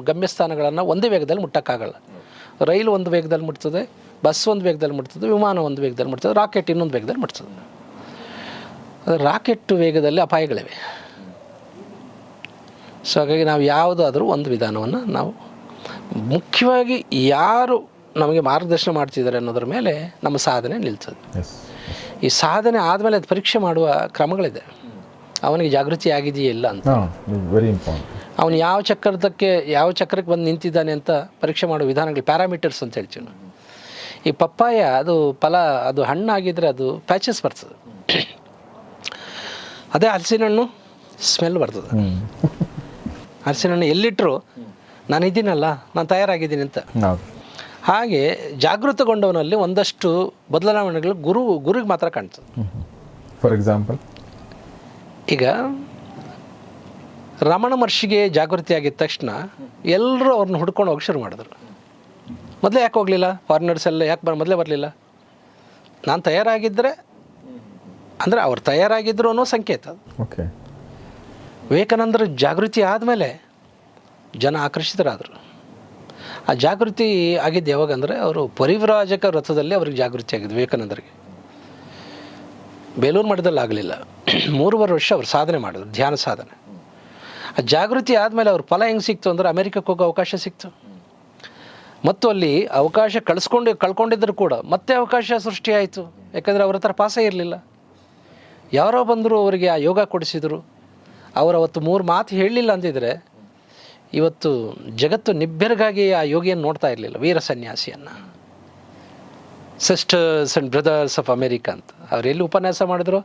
ಗಮ್ಯಸ್ಥಾನಗಳನ್ನು ಒಂದೇ ವೇಗದಲ್ಲಿ ಮುಟ್ಟೋಕ್ಕಾಗಲ್ಲ. ರೈಲು ಒಂದು ವೇಗದಲ್ಲಿ ಮುಟ್ತದೆ ಬಸ್ ಒಂದು ವೇಗದಲ್ಲಿ ಮುಟ್ತದೆ, ವಿಮಾನ ಒಂದು ವೇಗದಲ್ಲಿ ಮುಟ್ತದೆ ರಾಕೆಟ್ ಇನ್ನೊಂದು ವೇಗದಲ್ಲಿ ಮುಟ್ತದೆ. ರಾಕೆಟ್ ವೇಗದಲ್ಲಿ ಅಪಾಯಗಳಿವೆ. ಸೊ ಹಾಗಾಗಿ ನಾವು ಯಾವುದಾದ್ರೂ ಒಂದು ವಿಧಾನವನ್ನು ನಾವು ಮುಖ್ಯವಾಗಿ ಯಾರು ನಮಗೆ ಮಾರ್ಗದರ್ಶನ ಮಾಡ್ತಿದ್ದಾರೆ ಅನ್ನೋದ್ರ ಮೇಲೆ ನಮ್ಮ ಸಾಧನೆ ನಿಲ್ತದೆ. ಈ ಸಾಧನೆ ಆದಮೇಲೆ ಅದು ಪರೀಕ್ಷೆ ಮಾಡುವ ಕ್ರಮಗಳಿದೆ. ಅವನಿಗೆ ಜಾಗೃತಿ ಆಗಿದೆಯೇ ಇಲ್ಲ ಅಂತ. ವೆರಿ ಇಂಪಾರ್ಟೆಂಟ್ ಅವನು ಯಾವ ಚಕ್ರದಕ್ಕೆ ಯಾವ ಚಕ್ರಕ್ಕೆ ಬಂದು ನಿಂತಿದ್ದಾನೆ ಅಂತ ಪರೀಕ್ಷೆ ಮಾಡುವ ವಿಧಾನಗಳು ಪ್ಯಾರಾಮೀಟರ್ಸ್ ಅಂತ ಹೇಳ್ತೀವಿ ನಾವು. ಈ ಪಪ್ಪಾಯ ಅದು ಫಲ ಅದು ಹಣ್ಣಾಗಿದ್ದರೆ ಅದು ಪ್ಯಾಚಸ್ ಬರ್ತದೆ. ಅದೇ ಹಲಸಿನ ಹಣ್ಣು ಸ್ಮೆಲ್ ಬರ್ತದೆ. ಹಲಸಿನ ಹಣ್ಣು ಎಲ್ಲಿಟ್ಟರು ನಾನು ಇದ್ದೀನಲ್ಲ ನಾನು ತಯಾರಾಗಿದ್ದೀನಿ ಅಂತ. ಹಾಗೆ ಜಾಗೃತಗೊಂಡವನಲ್ಲಿ ಒಂದಷ್ಟು ಬದಲಾವಣೆಗಳು ಗುರು ಗುರುಗೆ ಮಾತ್ರ ಕಾಣ್ತದೆ. ಫಾರ್ ಎಕ್ಸಾಂಪಲ್ ಈಗ ರಮಣ ಮಹರ್ಷಿಗೆ ಜಾಗೃತಿ ಆಗಿದ ತಕ್ಷಣ ಎಲ್ಲರೂ ಅವ್ರನ್ನ ಹುಡ್ಕೊಂಡು ಹೋಗಿ ಶುರು ಮಾಡಿದ್ರು. ಮೊದಲೇ ಯಾಕೆ ಹೋಗಲಿಲ್ಲ? ಫಾರಿನರ್ಸ್ ಎಲ್ಲ ಯಾಕೆ ಬರ ಮೊದಲೇ ಬರಲಿಲ್ಲ? ನಾನು ತಯಾರಾಗಿದ್ದರೆ ಅಂದರೆ ಅವ್ರು ತಯಾರಾಗಿದ್ರು ಅನ್ನೋ ಸಂಕೇತ. ಓಕೆ ವಿವೇಕಾನಂದರ ಜಾಗೃತಿ ಆದಮೇಲೆ ಜನ ಆಕರ್ಷಿತರಾದರು. ಆ ಜಾಗೃತಿ ಆಗಿದ್ದು ಯಾವಾಗಂದರೆ ಅವರು ಪರಿವ್ರಾಜಕ ರಥದಲ್ಲಿ ಅವ್ರಿಗೆ ಜಾಗೃತಿ ಆಗಿದ್ದು ವಿವೇಕಾನಂದರಿಗೆ. ಬೇಲೂರು ಮಠದಲ್ಲಿ ಆಗಲಿಲ್ಲ. ಮೂರುವರೆ ವರ್ಷ ಅವ್ರು ಸಾಧನೆ ಮಾಡಿದ್ರು, ಧ್ಯಾನ ಸಾಧನೆ. ಆ ಜಾಗೃತಿ ಆದಮೇಲೆ ಅವ್ರ ಫಲ ಹೆಂಗೆ ಸಿಕ್ತು ಅಂದರೆ ಅಮೆರಿಕಕ್ಕೆ ಹೋಗೋ ಅವಕಾಶ ಸಿಕ್ತು. ಮತ್ತು ಅಲ್ಲಿ ಅವಕಾಶ ಕಳಿಸ್ಕೊಂಡು, ಕಳ್ಕೊಂಡಿದ್ರು ಕೂಡ ಮತ್ತೆ ಅವಕಾಶ ಸೃಷ್ಟಿಯಾಯಿತು. ಯಾಕಂದರೆ ಅವ್ರ ಹತ್ರ ಪಾಸೇ ಇರಲಿಲ್ಲ. ಯಾರೋ ಬಂದರೂ ಅವರಿಗೆ ಆ ಯೋಗ ಕೊಡಿಸಿದರು. ಅವರು ಅವತ್ತು ಮೂರು ಮಾತು ಹೇಳಲಿಲ್ಲ ಅಂದಿದ್ರೆ ಇವತ್ತು ಜಗತ್ತು ನಿಬ್ಬೆರಗಾಗಿ ಆ ಯೋಗಿಯನ್ನು ನೋಡ್ತಾ ಇರಲಿಲ್ಲ ವೀರ ಸನ್ಯಾಸಿಯನ್ನು. Sisters and brothers of America ಅಂತ. ಅವ್ರು ಎಲ್ಲಿ ಉಪನ್ಯಾಸ ಮಾಡಿದ್ರು?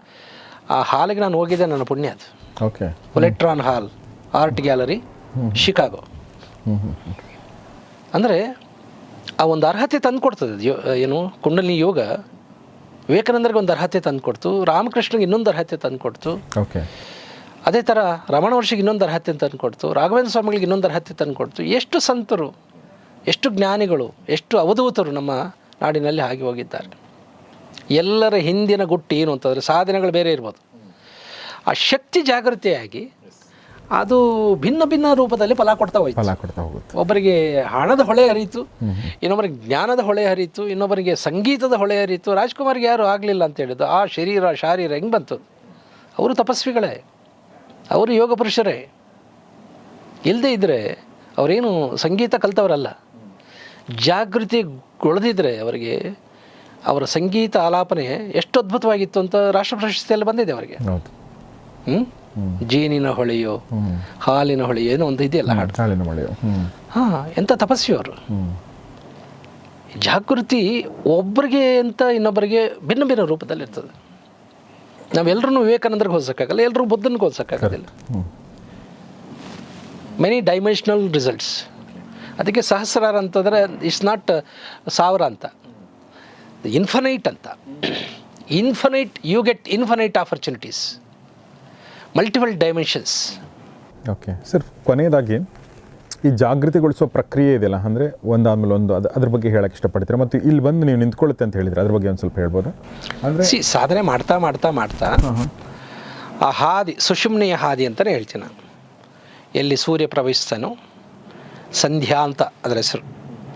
ಆ ಹಾಲಿಗೆ ನಾನು ಹೋಗಿದ್ದೆ ನನ್ನ ಪುಣ್ಯ ಅದು. ಓಕೆ ಒಲೆಕ್ಟ್ರಾನ್ ಹಾಲ್ ಆರ್ಟ್ ಗ್ಯಾಲರಿ ಶಿಕಾಗೋ ಅಂದರೆ ಆ ಒಂದು ಅರ್ಹತೆ ತಂದು ಕೊಡ್ತದೆ ಯೋ- ಏನು ಕುಂಡಲಿನಿ ಯೋಗ ವಿವೇಕಾನಂದರಿಗೆ ಒಂದು ಅರ್ಹತೆ ತಂದು ಕೊಡ್ತು ರಾಮಕೃಷ್ಣಗೆ ಇನ್ನೊಂದು ಅರ್ಹತೆ ತಂದು ಕೊಡ್ತು ಓಕೆ ಅದೇ ಥರ ರಮಣ ವರ್ಷಿಗೆ ಇನ್ನೊಂದು ಅರ್ಹತೆ ತಂದು ಕೊಡ್ತು ರಾಘವೇಂದ್ರ ಸ್ವಾಮಿಗಳಿಗೆ ಇನ್ನೊಂದು ಅರ್ಹತೆ ತಂದು ಕೊಡ್ತು ಎಷ್ಟು ಸಂತರು ಎಷ್ಟು ಜ್ಞಾನಿಗಳು ಎಷ್ಟು ಅವಧೂತರು ನಮ್ಮ ನಾಡಿನಲ್ಲಿ ಹಾಗೆ ಹೋಗಿದ್ದಾರೆ. ಎಲ್ಲರ ಹಿಂದಿನ ಗುಟ್ಟು ಏನು ಅಂತಂದರೆ ಸಾಧನೆಗಳು ಬೇರೆ ಇರ್ಬೋದು. ಆ ಶಕ್ತಿ ಜಾಗೃತಿಯಾಗಿ ಅದು ಭಿನ್ನ ಭಿನ್ನ ರೂಪದಲ್ಲಿ ಫಲ ಕೊಡ್ತಾ ಹೋಯ್ತು. ಫಲ ಕೊಡ್ತಾ ಹೋಗುತ್ತೆ. ಒಬ್ಬರಿಗೆ ಹಣದ ಹೊಳೆ ಹರಿಯಿತು ಇನ್ನೊಬ್ಬರಿಗೆ ಜ್ಞಾನದ ಹೊಳೆ ಹರಿಯಿತು ಇನ್ನೊಬ್ಬರಿಗೆ ಸಂಗೀತದ ಹೊಳೆ ಹರಿಯಿತು. ರಾಜ್ಕುಮಾರ್ಗೆ ಯಾರು ಆಗಲಿಲ್ಲ ಅಂತ ಹೇಳಿದ್ದು ಆ ಶರೀರ ಶಾರೀರ ಹೆಂಗೆ ಬಂತು? ಅವರು ತಪಸ್ವಿಗಳೇ. ಅವರು ಯೋಗ ಪುರುಷರೇ. ಇಲ್ಲದೇ ಇದ್ದರೆ ಅವರೇನು ಸಂಗೀತ ಕಲ್ತವರಲ್ಲ. ಜಾಗೃತಿಗೊಳದಿದ್ದರೆ ಅವರಿಗೆ ಅವರ ಸಂಗೀತ ಆಲಾಪನೆ ಎಷ್ಟು ಅದ್ಭುತವಾಗಿತ್ತು ಅಂತ ರಾಷ್ಟ್ರ ಪ್ರಶಸ್ತಿಯಲ್ಲಿ ಬಂದಿದೆ ಅವರಿಗೆ. ಹ್ಞೂ ಜೇನಿನ ಹೊಳೆಯೋ ಹಾಲಿನ ಹೊಳೆಯೋ ಏನೋ ಒಂದು ಇದೆಯಲ್ಲ ಹಾಡು. ಹಾಂ ಎಂಥ ತಪಸ್ವಿ ಅವರು. ಜಾಗೃತಿ ಒಬ್ಬರಿಗೆ ಅಂತ ಇನ್ನೊಬ್ಬರಿಗೆ ಭಿನ್ನ ಭಿನ್ನ ರೂಪದಲ್ಲಿ ಇರ್ತದೆ ನಾವೆಲ್ಲರೂ ವಿವೇಕಾನಂದರಿಗೆ ಹೋಲ್ಸೋಕ್ಕಾಗಲ್ಲ ಎಲ್ಲರೂ ಬುದ್ಧನಿಗೆ ಹೋಲ್ಸೋಕ್ಕಾಗೋದಿಲ್ಲ. ಮೆನಿ ಡೈಮೆನ್ಷನಲ್ ರಿಸಲ್ಟ್ಸ್ ಅದಕ್ಕೆ ಸಹಸ್ರಾರ ಅಂತಂದರೆ ಇಟ್ಸ್ ನಾಟ್ ಸಾವಿರ ಅಂತ. ಇನ್ಫನೈಟ್ ಅಂತ. Infinite you get infinite opportunities multiple dimensions okay sir ಕೊನೆಯದಾಗಿ ಈ ಜಾಗೃತಿಗೊಳಿಸೋ ಪ್ರಕ್ರಿಯೆ ಇದೆಯಲ್ಲ ಅಂದರೆ ಒಂದಾದ್ಮೇಲೆ ಒಂದು ಅದು ಅದ್ರ ಬಗ್ಗೆ ಹೇಳಕ್ಕೆ ಇಷ್ಟಪಡ್ತೀರಾ? ಮತ್ತು ಇಲ್ಲಿ ಬಂದು ನೀವು ನಿಂತ್ಕೊಳ್ಳುತ್ತೆ ಅಂತ ಹೇಳಿದ್ರೆ ಅದ್ರ ಬಗ್ಗೆ ಒಂದು ಸ್ವಲ್ಪ ಹೇಳ್ಬೋದು? ಅಂದರೆ ಸಾಧನೆ ಮಾಡ್ತಾ ಮಾಡ್ತಾ ಮಾಡ್ತಾ ಆ ಹಾದಿ ಸುಷುಮ್ನೆಯ ಹಾದಿ ಅಂತಲೇ ಹೇಳ್ತೀನಿ ನಾನು. ಎಲ್ಲಿ ಸೂರ್ಯ ಪ್ರವೇಶಿಸ್ತಾನೋ ಸಂಧ್ಯಾ ಅಂತ ಅದರ ಹೆಸರು.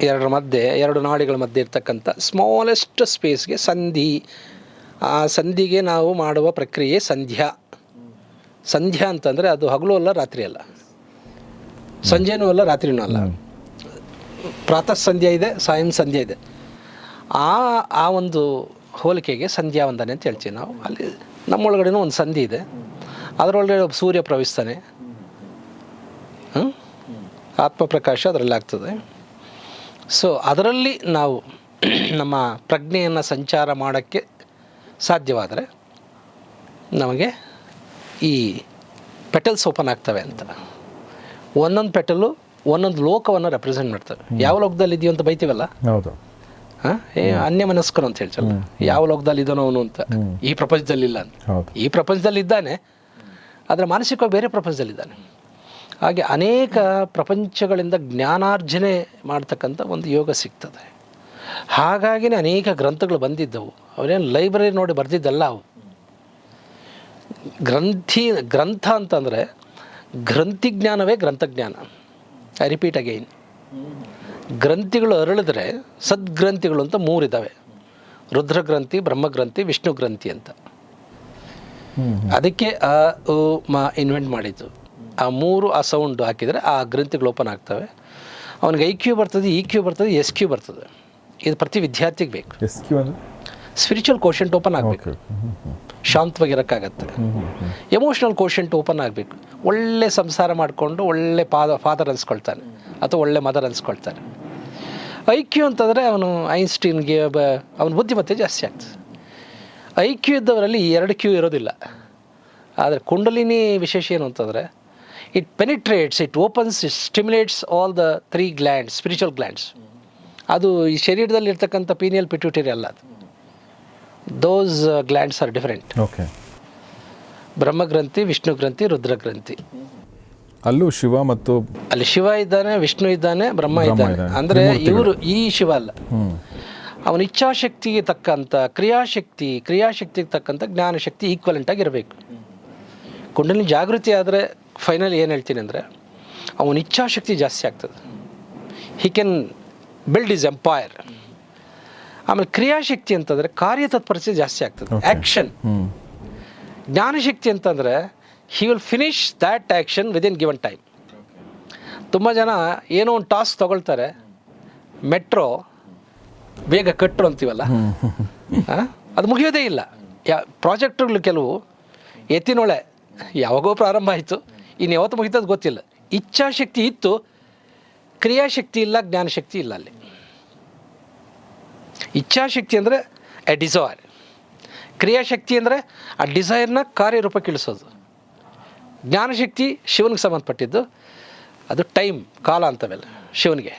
ಎರಡರ ಮಧ್ಯೆ ಎರಡು ನಾಡಿಗಳ ಮಧ್ಯೆ ಇರ್ತಕ್ಕಂಥ ಸ್ಮಾಲೆಸ್ಟ್ ಸ್ಪೇಸ್ಗೆ ಸಂಧಿ. ಆ ಸಂಧಿಗೆ ನಾವು ಮಾಡುವ ಪ್ರಕ್ರಿಯೆ ಸಂಧ್ಯಾ. ಸಂಧ್ಯಾ ಅಂತಂದರೆ ಅದು ಹಗಲು ಅಲ್ಲ ರಾತ್ರಿ ಅಲ್ಲ. ಸಂಜೆನೂ ಅಲ್ಲ, ರಾತ್ರಿನೂ ಅಲ್ಲ. ಪ್ರಾತಃ ಸಂಧ್ಯೆ ಇದೆ, ಸಾಯಂ ಸಂಧ್ಯೆ ಇದೆ. ಆ ಆ ಒಂದು ಹೋಲಿಕೆಗೆ ಸಂಧ್ಯಾ ವಂದನೆ ಅಂತ ಹೇಳ್ತೀವಿ ನಾವು. ಅಲ್ಲಿ ನಮ್ಮೊಳಗಡೆನೂ ಒಂದು ಸಂಧಿ ಇದೆ. ಅದರೊಳಗಡೆ ಒಬ್ಬ ಸೂರ್ಯ ಪ್ರವೇಶಿಸ್ತಾನೆ. ಆತ್ಮ ಆತ್ಮಪ್ರಕಾಶ ಅದರಲ್ಲಿ ಆಗ್ತದೆ. ಸೊ ಅದರಲ್ಲಿ ನಾವು ನಮ್ಮ ಪ್ರಜ್ಞೆಯನ್ನು ಸಂಚಾರ ಮಾಡೋಕ್ಕೆ ಸಾಧ್ಯವಾದರೆ ನಮಗೆ ಈ ಪೆಟಲ್ಸ್ ಓಪನ್ ಆಗ್ತವೆ ಅಂತ. ಒಂದೊಂದು ಪೆಟಲು ಒಂದೊಂದು ಲೋಕವನ್ನು ರೆಪ್ರೆಸೆಂಟ್ ಮಾಡ್ತವೆ ಯಾವ ಲೋಕದಲ್ಲಿ ಇದೆಯೋ ಅಂತ ಬೈತೀವಲ್ಲ? ಹೌದು. ಹಾಂ? ಏ ಅನ್ಯ ಮನಸ್ಕರು ಅಂತ ಹೇಳ್ತಲ್ಲ ಯಾವ ಲೋಕದಲ್ಲಿ ಇದ್ದಾನೋ ಅವನು ಅಂತ. ಈ ಪ್ರಪಂಚದಲ್ಲಿ ಇಲ್ಲ ಅಂತ. ಈ ಈ ಪ್ರಪಂಚದಲ್ಲಿದ್ದಾನೆ ಆದರೆ ಮಾನಸಿಕವಾಗಿ ಬೇರೆ ಪ್ರಪಂಚದಲ್ಲಿದ್ದಾನೆ ಹಾಗೆ ಅನೇಕ ಪ್ರಪಂಚಗಳಿಂದ ಜ್ಞಾನಾರ್ಜನೆ ಮಾಡ್ತಕ್ಕಂಥ ಒಂದು ಯೋಗ ಸಿಗ್ತದೆ. ಹಾಗಾಗಿನೇ ಅನೇಕ ಗ್ರಂಥಗಳು ಬಂದಿದ್ದವು. ಅವರೇನು ಲೈಬ್ರರಿ ನೋಡಿ ಬರೆದಿದ್ದಲ್ಲ ಅವು. ಗ್ರಂಥಿ ಗ್ರಂಥ ಅಂತಂದರೆ ಗ್ರಂಥಿ ಜ್ಞಾನವೇ ಗ್ರಂಥಜ್ಞಾನ. ಐ ರಿಪೀಟ್ ಅಗೈನ್ ಗ್ರಂಥಿಗಳು ಅರಳಿದ್ರೆ ಸದ್ಗ್ರಂಥಿಗಳು ಅಂತ ಮೂರಿದ್ದಾವೆ ರುದ್ರಗ್ರಂಥಿ ಬ್ರಹ್ಮಗ್ರಂಥಿ ವಿಷ್ಣು ಗ್ರಂಥಿ ಅಂತ ಅದಕ್ಕೆ ಆ ಮ ಇನ್ವೆಂಟ್ ಮಾಡಿದ್ದು. ಆ ಮೂರು ಆ ಸೌಂಡ್ ಹಾಕಿದರೆ ಆ ಗ್ರಂಥಿಗಳು ಓಪನ್ ಆಗ್ತವೆ. ಅವನಿಗೆ ಐ ಕ್ಯೂ ಬರ್ತದೆ ಇ ಕ್ಯೂ ಬರ್ತದೆ ಎಸ್ ಕ್ಯೂ ಬರ್ತದೆ. ಇದು ಪ್ರತಿ ವಿದ್ಯಾರ್ಥಿಗೆ ಬೇಕು. ಎಸ್ ಕ್ಯೂ ಅಂದರೆ? ಸ್ಪಿರಿಚುವಲ್ ಕೋಶೆಂಟ್ ಓಪನ್ ಆಗಬೇಕು. ಶಾಂತವಾಗಿರೋಕ್ಕಾಗತ್ತೆ ಎಮೋಷ್ನಲ್ ಕೋಶೆಂಟ್ ಓಪನ್ ಆಗಬೇಕು. ಒಳ್ಳೆ ಸಂಸಾರ ಮಾಡಿಕೊಂಡು ಒಳ್ಳೆ ಪಾದ ಫಾದರ್ ಅನ್ಸ್ಕೊಳ್ತಾನೆ. ಅಥವಾ ಒಳ್ಳೆ ಮದರ್ ಅನ್ಸ್ಕೊಳ್ತಾನೆ. ಐ ಕ್ಯೂ ಅಂತಂದರೆ ಅವನು ಐನ್ಸ್ಟೀನ್ಗೆ ಬ ಅವನ ಬುದ್ಧಿಮತ್ತೆ ಜಾಸ್ತಿ ಆಗ್ತದೆ. ಐ ಕ್ಯೂ ಇದ್ದವರಲ್ಲಿ ಎರಡು ಕ್ಯೂ ಇರೋದಿಲ್ಲ. ಆದರೆ ಕುಂಡಲಿನಿ ವಿಶೇಷ ಏನು ಅಂತಂದರೆ it penetrates it opens it stimulates all the three glands spiritual glands ಅದು ಈ ಶರೀರದಲ್ಲಿ ಇರ್ತಕ್ಕಂಥ ಪೀನಿಯಲ್ ಪಿಟ್ಯೂಟರಿ ಅಲ್ಲ ಅದು. Those glands are different okay ಬ್ರಹ್ಮಗ್ರಂಥಿ Vishnu ಗ್ರಂಥಿ ರುದ್ರ ಗ್ರಂಥಿ ಅಲ್ಲೂ ಶಿವ ಮತ್ತು ಅಲ್ಲಿ ಶಿವ ಇದ್ದಾನೆ ವಿಷ್ಣು ಇದ್ದಾನೆ ಬ್ರಹ್ಮ ಇದ್ದಾನೆ. ಅಂದರೆ ಇವರು ಈ ಶಿವ ಅಲ್ಲ. ಅವನ ಇಚ್ಛಾಶಕ್ತಿಗೆ ತಕ್ಕಂಥ ಕ್ರಿಯಾಶಕ್ತಿ ಕ್ರಿಯಾಶಕ್ತಿಗೆ ತಕ್ಕಂಥ ಜ್ಞಾನಶಕ್ತಿ ಈಕ್ವಲೆಂಟ್ ಆಗಿರಬೇಕು ಕುಂಡಲಿ ಜಾಗೃತಿ ಆದರೆ ಫೈನಲ್ ಏನು ಹೇಳ್ತೀನಿ ಅಂದರೆ ಅವನ ಇಚ್ಛಾಶಕ್ತಿ ಜಾಸ್ತಿ ಆಗ್ತದೆ. He can build is empire ಆಮೇಲೆ ಕ್ರಿಯಾಶಕ್ತಿ ಅಂತಂದರೆ ಕಾರ್ಯತತ್ಪರತೆ ಜಾಸ್ತಿ ಆಗ್ತದೆ. ಆ್ಯಕ್ಷನ್ ಜ್ಞಾನಶಕ್ತಿ ಅಂತಂದರೆ he will finish that action within given time ತುಂಬ ಜನ ಏನೋ ಒಂದು ಟಾಸ್ಕ್ ತಗೊಳ್ತಾರೆ ಮೆಟ್ರೋ ಬೇಗ ಕಟ್ಟರು ಅಂತೀವಲ್ಲ? ಅದು ಮುಗಿಯೋದೇ ಇಲ್ಲ. ಯಾ ಪ್ರಾಜೆಕ್ಟ್ಗಳು ಕೆಲವು ಎತ್ತಿನೊಳೆ ಯಾವಾಗೋ ಪ್ರಾರಂಭ ಆಯಿತು ಇನ್ನು ಯಾವತ್ತು ಮುಗಿತದ್ದು ಗೊತ್ತಿಲ್ಲ. ಇಚ್ಛಾಶಕ್ತಿ ಇತ್ತು ಕ್ರಿಯಾಶಕ್ತಿ ಇಲ್ಲ ಜ್ಞಾನಶಕ್ತಿ ಇಲ್ಲ ಅಲ್ಲಿ. ಇಚ್ಛಾಶಕ್ತಿ ಅಂದರೆ ಎ ಡಿಸೈರ್ ಕ್ರಿಯಾಶಕ್ತಿ ಅಂದರೆ ಆ ಡಿಸೈರ್ನ ಕಾರ್ಯರೂಪಕ್ಕೆ ಇಳಿಸೋದು ಜ್ಞಾನಶಕ್ತಿ ಶಿವನಿಗೆ ಸಂಬಂಧಪಟ್ಟಿದ್ದು. ಅದು ಟೈಮ್ ಕಾಲ ಅಂತವೆಲ್ಲ ಶಿವನಿಗೆ.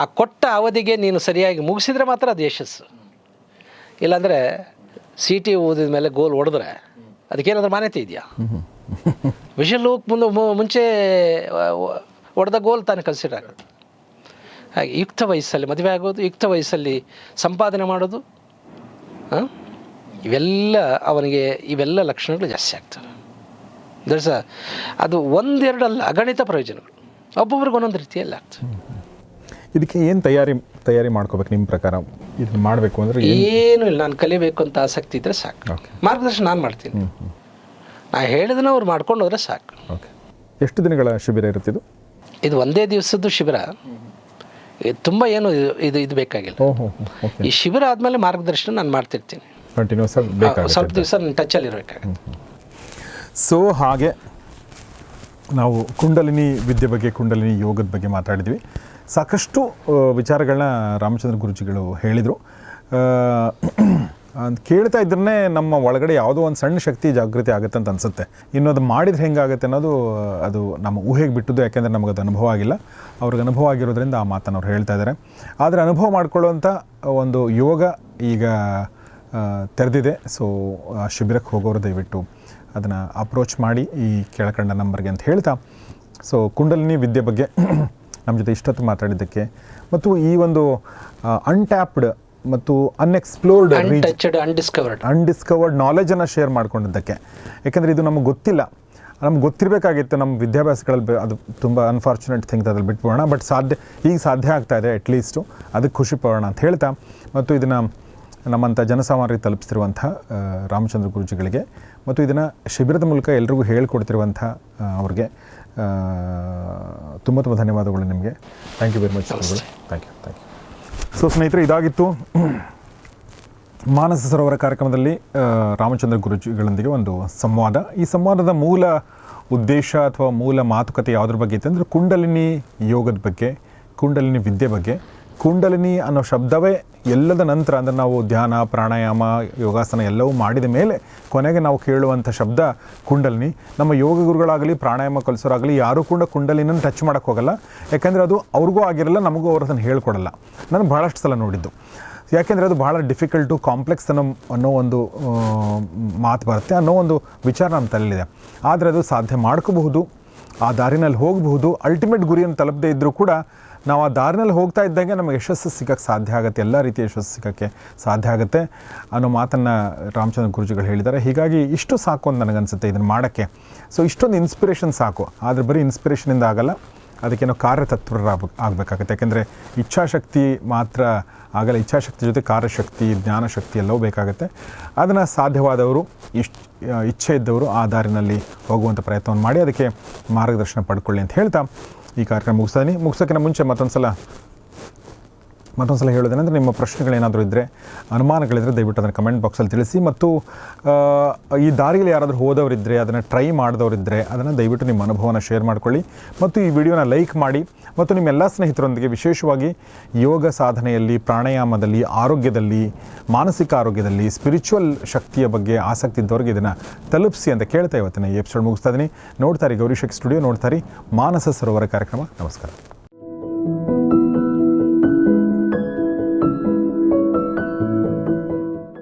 ಆ ಕೊಟ್ಟ ಅವಧಿಗೆ ನೀನು ಸರಿಯಾಗಿ ಮುಗಿಸಿದ್ರೆ ಮಾತ್ರ ಅದು ಯಶಸ್ಸು. ಇಲ್ಲಾಂದರೆ ಸಿ ಟಿ ಓದಿದ ಮೇಲೆ ಗೋಲ್ ಹೊಡೆದ್ರೆ ಅದಕ್ಕೇನಾದ್ರೂ ಮಾನ್ಯತೆ ಇದೆಯಾ? ವಿಷಲ್ ಹೋಗಿ ಮುಂದೆ ಮುಂಚೆ ಹೊಡೆದ ಗೋಲ್ ತಾನೇ ಕನ್ಸಿಡರ್ ಹಾಗೆ ಯುಕ್ತ ವಯಸ್ಸಲ್ಲಿ ಮದುವೆ ಆಗೋದು ಯುಕ್ತ ವಯಸ್ಸಲ್ಲಿ ಸಂಪಾದನೆ ಮಾಡೋದು? ಇವೆಲ್ಲ ಅವನಿಗೆ ಇವೆಲ್ಲ ಲಕ್ಷಣಗಳು ಜಾಸ್ತಿ ಆಗ್ತವೆ. ದರ್ಸ ಅದು ಒಂದೆರಡಲ್ಲ ಅಗಣಿತ ಪ್ರಯೋಜನಗಳು. ಒಬ್ಬೊಬ್ರಿಗೆ ಒಂದೊಂದು ರೀತಿಯಲ್ಲಿ ಆಗ್ತದೆ. ಇದಕ್ಕೆ ಏನು ತಯಾರಿ ತಯಾರಿ ಮಾಡ್ಕೋಬೇಕು ನಿಮ್ಮ ಪ್ರಕಾರ? ಇದನ್ನ ಮಾಡಬೇಕು ಅಂದರೆ ಏನು? ಇಲ್ಲ ನಾನು ಕಲಿಬೇಕು ಅಂತ ಆಸಕ್ತಿ ಇದ್ದರೆ ಸಾಕು. ಮಾರ್ಗದರ್ಶನ ನಾನು ಮಾಡ್ತೀನಿ. ನಾ ಹೇಳಿದನ್ನ ಅವ್ರು ಮಾಡ್ಕೊಂಡು ಹೋದ್ರೆ ಸಾಕು. ಓಕೆ ಎಷ್ಟು ದಿನಗಳ ಶಿಬಿರ ಇರುತ್ತಿದ್ದು ಇದು ಒಂದೇ ದಿವಸದ್ದು ಶಿಬಿರ. ತುಂಬ ಏನು ಇದು- ಇದು ಬೇಕಾಗಿಲ್ಲ. ಈ ಶಿಬಿರ ಆದಮೇಲೆ ಮಾರ್ಗದರ್ಶನ ನಾನು ಮಾಡ್ತಿರ್ತೀನಿ. ಕಂಟಿನ್ಯೂಸ್ ಸ್ವಲ್ಪ ದಿವಸ ನನ್ನ ಟಚಲ್ಲಿ ಇರಬೇಕಾಗುತ್ತೆ. ಸೊ ಹಾಗೆ ನಾವು ಕುಂಡಲಿನಿ ವಿದ್ಯೆ ಬಗ್ಗೆ ಕುಂಡಲಿನಿ ಯೋಗದ ಬಗ್ಗೆ ಮಾತಾಡಿದ್ವಿ. ಸಾಕಷ್ಟು ವಿಚಾರಗಳನ್ನ ರಾಮಚಂದ್ರ ಗುರುಜಿಗಳು ಹೇಳಿದರು. ಕೇಳ್ತಾ ಇದ್ರೇ ನಮ್ಮ ಒಳಗಡೆ ಯಾವುದೋ ಒಂದು ಸಣ್ಣ ಶಕ್ತಿ ಜಾಗೃತಿ ಆಗುತ್ತೆ ಅಂತ ಅನಿಸುತ್ತೆ. ಇನ್ನು ಅದು ಮಾಡಿದ್ರೆ ಹೆಂಗಾಗುತ್ತೆ ಅನ್ನೋದು, ಅದು ನಮ್ಮ ಊಹೆಗೆ ಬಿಟ್ಟಿದ್ದು, ಯಾಕೆಂದರೆ ನಮಗೆ ಅದು ಅನುಭವ ಆಗಿಲ್ಲ. ಅವ್ರಿಗೆ ಅನುಭವ ಆಗಿರೋದ್ರಿಂದ ಆ ಮಾತನ್ನು ಅವ್ರು ಹೇಳ್ತಾ ಇದ್ದಾರೆ. ಆದರೆ ಅನುಭವ ಮಾಡ್ಕೊಳ್ಳುವಂಥ ಒಂದು ಯೋಗ ಈಗ ತೆರೆದಿದೆ. ಸೊ ಆ ಶಿಬಿರಕ್ಕೆ ಹೋಗೋರು ದಯವಿಟ್ಟು ಅದನ್ನು ಅಪ್ರೋಚ್ ಮಾಡಿ ಈ ಕೆಳಕಂಡ ನಂಬರ್ಗೆ ಅಂತ ಹೇಳ್ತಾ. ಸೊ ಕುಂಡಲಿನಿ ವಿದ್ಯೆ ಬಗ್ಗೆ ನಮ್ಮ ಜೊತೆ ಇಷ್ಟೊತ್ತು ಮಾತಾಡಿದ್ದಕ್ಕೆ, ಮತ್ತು ಈ ಒಂದು ಅನ್ಟ್ಯಾಪ್ಡ್ ಮತ್ತು ಅನ್ಎಕ್ಸ್ಪ್ಲೋರ್ಡ್ ಅನ್ಡಿಸ್ಕವರ್ಡ್ ಅನ್ಡಿಸ್ಕವರ್ಡ್ ನಾಲೆಜನ್ನು ಶೇರ್ ಮಾಡ್ಕೊಂಡಿದ್ದಕ್ಕೆ. ಯಾಕೆಂದರೆ ಇದು ನಮಗೆ ಗೊತ್ತಿಲ್ಲ. ನಮ್ಗೆ ಗೊತ್ತಿರಬೇಕಾಗಿತ್ತು ನಮ್ಮ ವಿದ್ಯಾಭ್ಯಾಸಗಳಲ್ಲಿ ಅದು ತುಂಬ ಅನ್ಫಾರ್ಚುನೇಟ್ ಥಿಂಗ್ ಅದ್ರಲ್ಲಿ ಬಿಟ್ಬಿಡೋಣ. ಬಟ್ ಸಾಧ್ಯ ಈಗ ಸಾಧ್ಯ ಆಗ್ತಾ ಇದೆ ಅಟ್ಲೀಸ್ಟು ಅದಕ್ಕೆ ಖುಷಿ ಪಡೋಣ ಅಂತ ಹೇಳ್ತಾ. ಮತ್ತು ಇದನ್ನು ನಮ್ಮಂಥ ಜನಸಾಮಾನ್ಯರಿಗೆ ತಲುಪಿಸ್ತಿರುವಂಥ ರಾಮಚಂದ್ರ ಗುರುಜಿಗಳಿಗೆ ಮತ್ತು ಇದನ್ನು ಶಿಬಿರದ ಮೂಲಕ ಎಲ್ರಿಗೂ ಹೇಳಿಕೊಡ್ತಿರುವಂಥ ಅವ್ರಿಗೆ ತುಂಬ ತುಂಬ ಧನ್ಯವಾದಗಳು ನಿಮಗೆ. Thank you very much thank you thank you so ಸ್ನೇಹಿತರೆ, ಇದಾಗಿತ್ತು ಮಾನಸ ಸರೋವರ ಕಾರ್ಯಕ್ರಮದಲ್ಲಿ ರಾಮಚಂದ್ರ ಗುರುಜಿಗಳೊಂದಿಗೆ ಒಂದು ಸಂವಾದ. ಈ ಸಂವಾದದ ಮೂಲ ಉದ್ದೇಶ ಅಥವಾ ಮೂಲ ಮಾತುಕತೆ ಯಾವುದ್ರ ಬಗ್ಗೆ ಇತ್ತು ಅಂದರೆ ಕುಂಡಲಿನಿ ಯೋಗದ ಬಗ್ಗೆ, ಕುಂಡಲಿನಿ ವಿದ್ಯೆ ಬಗ್ಗೆ. ಕುಂಡಲಿನಿ ಅನ್ನೋ ಶಬ್ದವೇ ಎಲ್ಲದ ನಂತರ ಅಂದರೆ ನಾವು ಧ್ಯಾನ, ಪ್ರಾಣಾಯಾಮ, ಯೋಗಾಸನ ಎಲ್ಲವೂ ಮಾಡಿದ ಮೇಲೆ ಕೊನೆಗೆ ನಾವು ಕೇಳುವಂಥ ಶಬ್ದ ಕುಂಡಲಿನಿ. ನಮ್ಮ ಯೋಗ ಗುರುಗಳಾಗಲಿ, ಪ್ರಾಣಾಯಾಮ ಕಲಿಸೋರಾಗಲಿ, ಯಾರೂ ಕೂಡ ಕುಂಡಲಿನ ಟಚ್ ಮಾಡೋಕ್ಕೆ ಹೋಗಲ್ಲ. ಯಾಕೆಂದರೆ ಅದು ಅವ್ರಿಗೂ ಆಗಿರಲ್ಲ, ನಮಗೂ ಅವ್ರು ಅದನ್ನು ಹೇಳ್ಕೊಡಲ್ಲ. ನಾನು ಭಾಳಷ್ಟು ಸಲ ನೋಡಿದ್ದು. ಯಾಕೆಂದರೆ ಅದು ಭಾಳ ಡಿಫಿಕಲ್ಟು ಕಾಂಪ್ಲೆಕ್ಸ್ ಅನ್ನೋ ಅನ್ನೋ ಒಂದು ಮಾತು ಬರುತ್ತೆ, ಅನ್ನೋ ಒಂದು ವಿಚಾರ ನಮ್ಮ ತಲೆಯಲ್ಲಿದೆ. ಆದರೆ ಅದು ಸಾಧ್ಯ ಮಾಡ್ಕೋಬಹುದು. ಆ ದಾರಿನಲ್ಲಿ ಹೋಗಬಹುದು. ಅಲ್ಟಿಮೇಟ್ ಗುರಿಯನ್ನು ತಲುಪದೇ ಇದ್ದರೂ ಕೂಡ ನಾವು ಆ ದಾರಿನಲ್ಲಿ ಹೋಗ್ತಾ ಇದ್ದಂಗೆ ನಮಗೆ ಯಶಸ್ಸು ಸಿಗೋಕ್ಕೆ ಸಾಧ್ಯ ಆಗುತ್ತೆ, ಎಲ್ಲ ರೀತಿಯ ಯಶಸ್ಸು ಸಿಗೋಕ್ಕೆ ಸಾಧ್ಯ ಆಗುತ್ತೆ ಅನ್ನೋ ಮಾತನ್ನು ರಾಮಚಂದ್ರ ಗುರುಜಿಗಳು ಹೇಳಿದ್ದಾರೆ. ಹೀಗಾಗಿ ಇಷ್ಟು ಸಾಕು ಅಂತ ನನಗನ್ಸುತ್ತೆ ಇದನ್ನು ಮಾಡೋಕ್ಕೆ. ಸೊ ಇಷ್ಟೊಂದು ಇನ್ಸ್ಪಿರೇಷನ್ ಸಾಕು. ಆದರೆ ಬರೀ ಇನ್ಸ್ಪಿರೇಷನಿಂದ ಆಗಲ್ಲ, ಅದಕ್ಕೇನೋ ಕಾರ್ಯತತ್ಪರರಾಗ ಆಗಬೇಕಾಗುತ್ತೆ. ಯಾಕೆಂದರೆ ಇಚ್ಛಾಶಕ್ತಿ ಮಾತ್ರ ಆಗಲ್ಲ, ಇಚ್ಛಾಶಕ್ತಿ ಜೊತೆ ಕಾರ್ಯಶಕ್ತಿ, ಜ್ಞಾನಶಕ್ತಿ ಎಲ್ಲವೂ ಬೇಕಾಗುತ್ತೆ. ಅದನ್ನು ಸಾಧ್ಯವಾದವರು ಇಷ್ಟ ಇಚ್ಛೆ ಇದ್ದವರು ಆ ದಾರಿನಲ್ಲಿ ಹೋಗುವಂಥ ಪ್ರಯತ್ನವನ್ನು ಮಾಡಿ, ಅದಕ್ಕೆ ಮಾರ್ಗದರ್ಶನ ಪಡ್ಕೊಳ್ಳಿ ಅಂತ ಹೇಳ್ತಾ ಈ ಕಾರ್ಯಕ್ರಮ ಮುಗಿಸ್ತಾನೆ ಮುಗಿಸೋಕ್ಕಿಂತ ಮುಂಚೆ ಮತ್ತೊಂದು ಸಲ ಮತ್ತೊಂದು ಸಲ ಹೇಳೋದೇನೆಂದರೆ ನಿಮ್ಮ ಪ್ರಶ್ನೆಗಳೇನಾದರೂ ಇದ್ದರೆ ಅನುಮಾನಗಳಿದ್ದರೆ ದಯವಿಟ್ಟು ಅದನ್ನು ಕಮೆಂಟ್ ಬಾಕ್ಸಲ್ಲಿ ತಿಳಿಸಿ. ಮತ್ತು ಈ ದಾರಿಯಲ್ಲಿ ಯಾರಾದರೂ ಹೋದವರಿದ್ದರೆ ಅದನ್ನು ಟ್ರೈ ಮಾಡಿದವರಿದ್ದರೆ ಅದನ್ನು ದಯವಿಟ್ಟು ನಿಮ್ಮ ಅನುಭವನ ಶೇರ್ ಮಾಡಿಕೊಳ್ಳಿ. ಮತ್ತು ಈ ವಿಡಿಯೋನ ಲೈಕ್ ಮಾಡಿ. ಮತ್ತು ನಿಮ್ಮೆಲ್ಲ ಸ್ನೇಹಿತರೊಂದಿಗೆ ವಿಶೇಷವಾಗಿ ಯೋಗ ಸಾಧನೆಯಲ್ಲಿ, ಪ್ರಾಣಾಯಾಮದಲ್ಲಿ, ಆರೋಗ್ಯದಲ್ಲಿ, ಮಾನಸಿಕ ಆರೋಗ್ಯದಲ್ಲಿ ಸ್ಪಿರಿಚುವಲ್ ಶಕ್ತಿಯ ಬಗ್ಗೆ ಆಸಕ್ತಿ ಇದ್ದವರಿಗೆ ಇದನ್ನು ತಲುಪಿಸಿ ಅಂತ ಕೇಳ್ತಾ ಇವತ್ತಿನ ಈ ಎಪಿಸೋಡ್ ಮುಗಿಸ್ತಾ ಇದ್ದೀನಿ ನೋಡ್ತಾರೆ ಗೌರಿಶಕ್ ಸ್ಟುಡಿಯೋ ನೋಡ್ತಾರೆ ಮಾನಸ ಸರೋವರ ಕಾರ್ಯಕ್ರಮ. ನಮಸ್ಕಾರ.